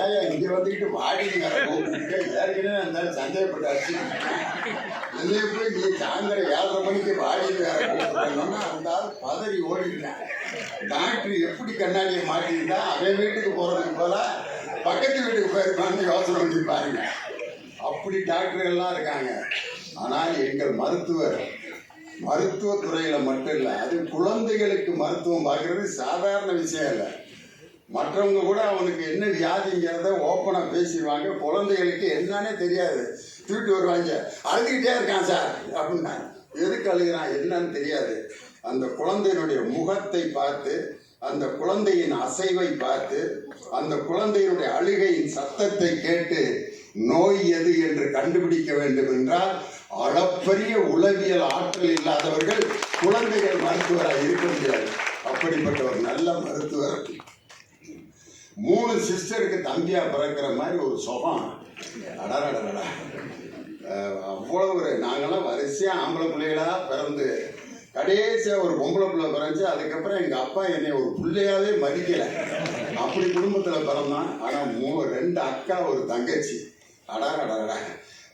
ஏன் இங்க வந்துக்கிட்டு வாடிங்க ஏற்கனவே அந்த சந்தேகப்பட்டாச்சு. என்னைய போய் நீ சாயந்தரம் ஏழரை மணிக்கு வாடின்னு வேற அந்த ஆள் பதறி ஓடிட்டேன். டாக்டர் எப்படி கண்ணாடியை மாட்டியிருந்தா அவன் வீட்டுக்கு போறதுக்கு போல பக்கத்து வீட்டுக்கு போயிருக்கான்னு யோசனை பண்ணி பாருங்க. அப்படி டாக்டர் எல்லாம் இருக்காங்க. ஆனால் எங்கள் மருத்துவர் மருத்துவத்துறையில் மட்டும் இல்லை அது குழந்தைகளுக்கு மருத்துவம் பார்க்கறது சாதாரண விஷயம் இல்லை. மற்றவங்க கூட அவனுக்கு என்ன வியாதிங்கிறத ஓப்பனாக பேசிடுவாங்க. குழந்தைகளுக்கு என்னன்னே தெரியாது. தூக்கிட்டு வருவாங்க. அழுதுகிட்டே இருக்கான் சார் அப்படின்னா எதுக்கு அழுகிறான்? என்னன்னு தெரியாது. அந்த குழந்தையினுடைய முகத்தை பார்த்து அந்த குழந்தையின் அசைவை பார்த்து அந்த குழந்தையினுடைய அழுகையின் சத்தத்தை கேட்டு நோய் எது என்று கண்டுபிடிக்க வேண்டும் என்றால் அளப்பரிய உளவியல் ஆற்றல் இல்லாதவர்கள் குழந்தைகள் மருத்துவராக இருக்க முடியாது. அப்படிப்பட்ட ஒரு நல்ல மருத்துவர் மூணு சிஸ்டருக்கு தம்பியா பிறக்கிற மாதிரி ஒரு சுகம் அடடடடா அஹ் அவ்வளவு ஒரு நாங்கெல்லாம் வரிசையா ஆம்பளை பிள்ளைகளா பிறந்து கடைசியா ஒரு பொம்பளை பிள்ளை பிறந்துச்சு. அதுக்கப்புறம் எங்க அப்பா என்னை ஒரு பிள்ளையாவே மதிக்கல. அப்படி குடும்பத்துல பிறந்தான். ஆனா மூ ரெண்டு அக்கா ஒரு தங்கச்சி. அடாடடா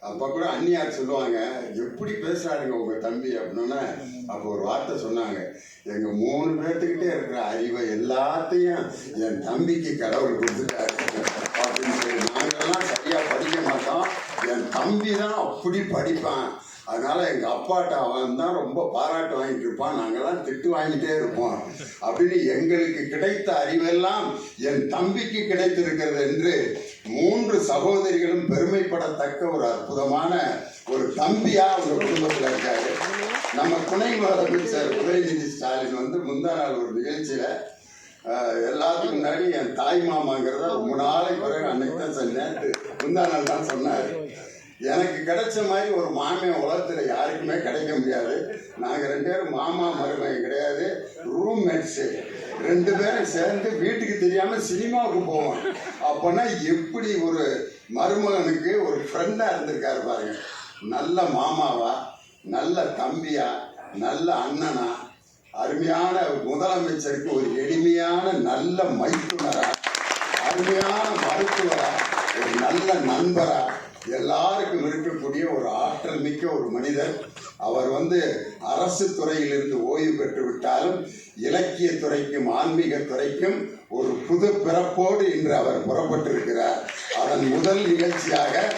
அப்ப கூட அண்ணியார் சொல்லுவாங்க எப்படி பேசுறாருங்க உங்க தம்பி? அப்படின்னா அப்போ ஒரு வார்த்தை சொன்னாங்க. எங்க மூணு பேர்த்துக்கிட்டே இருக்கிற அறிவை எல்லாத்தையும் என் தம்பிக்கு கடவுள் கொடுத்துட்டாரு. அப்படின்னு சொல்லி நாங்கெல்லாம் சரியா படிக்க மாட்டோம். என் தம்பி தான் அப்படி படிப்பான். அதனால எங்கள் அப்பாட்ட அவன் தான் ரொம்ப பாராட்டு வாங்கிட்டு இருப்பான். நாங்கள்லாம் திட்டு வாங்கிட்டே இருப்போம். அப்படின்னு எங்களுக்கு கிடைத்த அறிவெல்லாம் என் தம்பிக்கு கிடைத்திருக்கிறது என்று மூன்று சகோதரிகளும் பெருமைப்படத்தக்க ஒரு அற்புதமான ஒரு தம்பியா அவங்க குடும்பத்தில் இருக்காரு. நம்ம துணை முதலமைச்சர் உதயநிதி ஸ்டாலின் வந்து முந்தா நாள் ஒரு நிகழ்ச்சியில எல்லாத்துக்கும் முன்னாடி என் தாய் மாமாங்கிறத ரொம்ப நாளைக்கு பிறகு அன்னைக்கு தான் சொன்னேன். முந்தா நாள் தான் சொன்னார். எனக்கு கிடைச்ச மாதிரி ஒரு மாமியன் உலகத்தில் யாருக்குமே கிடைக்க முடியாது. நாங்கள் ரெண்டு பேரும் மாமா மருமகன் கிடையாது. ரூம்மேட்ஸு ரெண்டு பேரும் சேர்ந்து வீட்டுக்கு தெரியாமல் சினிமாவுக்கு போவோம். அப்போனா எப்படி ஒரு மருமகனுக்கு ஒரு ஃப்ரெண்டாக இருந்திருக்காரு பாருங்க. நல்ல மாமாவா நல்ல தம்பியா நல்ல அண்ணனா அருமையான முதலமைச்சருக்கு ஒரு எளிமையான நல்ல மைத்துனரா அருமையான மருத்துவரா ஒரு நல்ல நண்பரா எல்லாருக்கும் இருக்கக்கூடிய ஒரு ஆற்றல் மிக்க ஒரு மனிதர். அவர் வந்து அரசு துறையிலிருந்து ஓய்வு பெற்று விட்டாலும் இலக்கிய துறைக்கும் ஆன்மீக துறைக்கும் ஒரு புது பிறப்போடு இன்று அவர் புறப்பட்டிருக்கிறார். அதன் முதல் நிகழ்ச்சியாக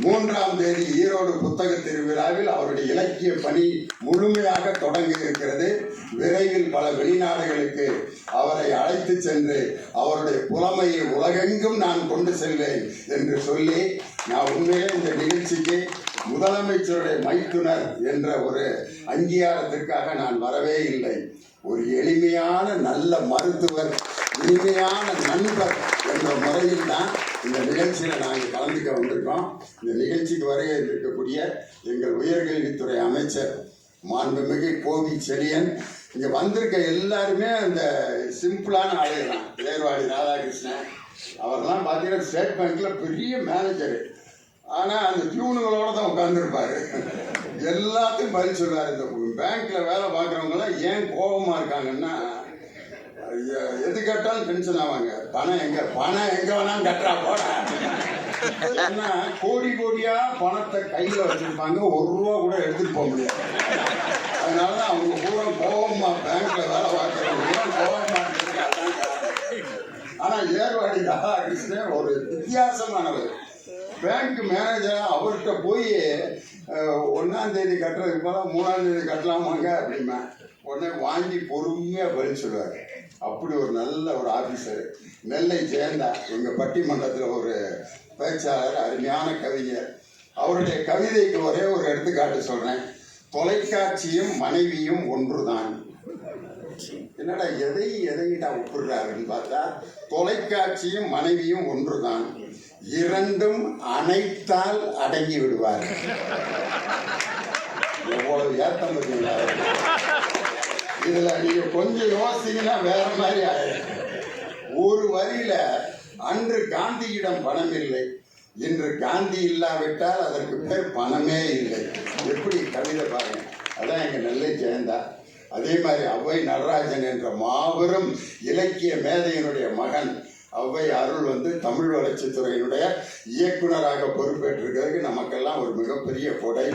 மூன்றாம் தேதி ஈரோடு புத்தக திருவிழாவில் அவருடைய இலக்கிய பணி முழுமையாக தொடங்கி இருக்கிறது. விரைவில் பல வெளிநாடுகளுக்கு அவரை அழைத்து சென்று அவருடைய புலமையை உலகெங்கும் நான் கொண்டு செல்வேன் என்று சொல்லி நான் உண்மையிலே இந்த நிகழ்ச்சிக்கு முதலமைச்சருடைய மைத்துனர் என்ற ஒரு அங்கீகாரத்திற்காக நான் வரவே இல்லை. ஒரு எளிமையான நல்ல மருத்துவர் இனிமையான நண்பர் என்ற முறையில் தான் இந்த நிகழ்ச்சியில் நாங்கள் கலந்துக்க வந்திருக்கோம். இந்த நிகழ்ச்சிக்கு வரைய இருக்கக்கூடிய எங்கள் உயர்கல்வித்துறை அமைச்சர் மாண்புமிகு கோவி செழியன் இங்கே வந்திருக்க எல்லாருமே அந்த சிம்பிளான ஆளுகள் தான். ஏர்வாடி ராதாகிருஷ்ணன். அவர்லாம் பார்த்தீங்கன்னா ஸ்டேட் பேங்க்கில் பெரிய மேனேஜரு ஆனால் அந்த டியூனுகளோட தான் உட்காந்துருப்பாரு எல்லாத்தையும் பதில் சொல்லுவார் இந்த பேங்க்ல வேலை பார்க்குறவங்களாம் ஏன் கோபமாக இருக்காங்கன்னா எது கேட்டாலும் டென்ஷன் ஆவாங்க. பணம் எங்க பணம் எங்க வேணாலும் கட்டுறா போட. ஏன்னா கோடி கோடியா பணத்தை கையில வச்சிருப்பாங்க. ஒரு ரூபா கூட எடுத்துட்டு போக முடியாது. அதனால அவங்க பூரா கோபமா பேங்க்ல வேலை பார்க்கறவங்க கோபமா ஆனா ஏர்வாடி ராதாகிருஷ்ணன் ஒரு வித்தியாசமானவர். பேங்க் மேனேஜர் அவர்கிட்ட போய் ஒன்றாந்தேதி தேதி கட்டுறதுக்கு போல மூணாம் தேதி கட்டலாமாங்க அப்படிமா உடனே வாங்கி பொறுமையாக பதில் சொல்லுவார். அப்படி ஒரு நல்ல ஒரு ஆஃபீஸர் நெல்லை ஜெயந்தா எங்கள் பட்டிமன்றத்தில் ஒரு பேச்சாளர் அருமையான கவிஞர். அவருடைய கவிதைக்கு ஒரே ஒரு எடுத்துக்காட்டு சொல்கிறேன் தொலைக்காட்சியும் மனைவியும் ஒன்றுதான். என்னடா எதை எதையிட்டா ஒப்புடுறாருன்னு பார்த்தா தொலைக்காட்சியும் மனைவியும் ஒன்றுதான். இரண்டும் அனைத்தால் அடங்கி விடுவார் எவ்வளவு ஏத்தம் பார்த்தீங்களா? இதுல நீங்க கொஞ்சம் யோசிச்சீங்கன்னா வேற மாதிரி ஆயிடும். ஒரு வரியில அன்று காந்தியிடம் பணம் இல்லை. இன்று காந்தி இல்லாவிட்டால் அதற்கு பேர் பணமே இல்லை. எப்படி கவிதை பாருங்க. அதான் எங்க நெல்லை ஜெயந்தா. அதே மாதிரி அவ்வை நடராஜன் என்ற மாபெரும் இலக்கிய மேதையினுடைய மகன் அவை அருள் வந்து தமிழ் வளர்ச்சித்துறையினுடைய இயக்குனராக பொறுப்பேற்றிருக்கிறதுக்கு நமக்கெல்லாம் ஒரு மிகப்பெரிய கொடை.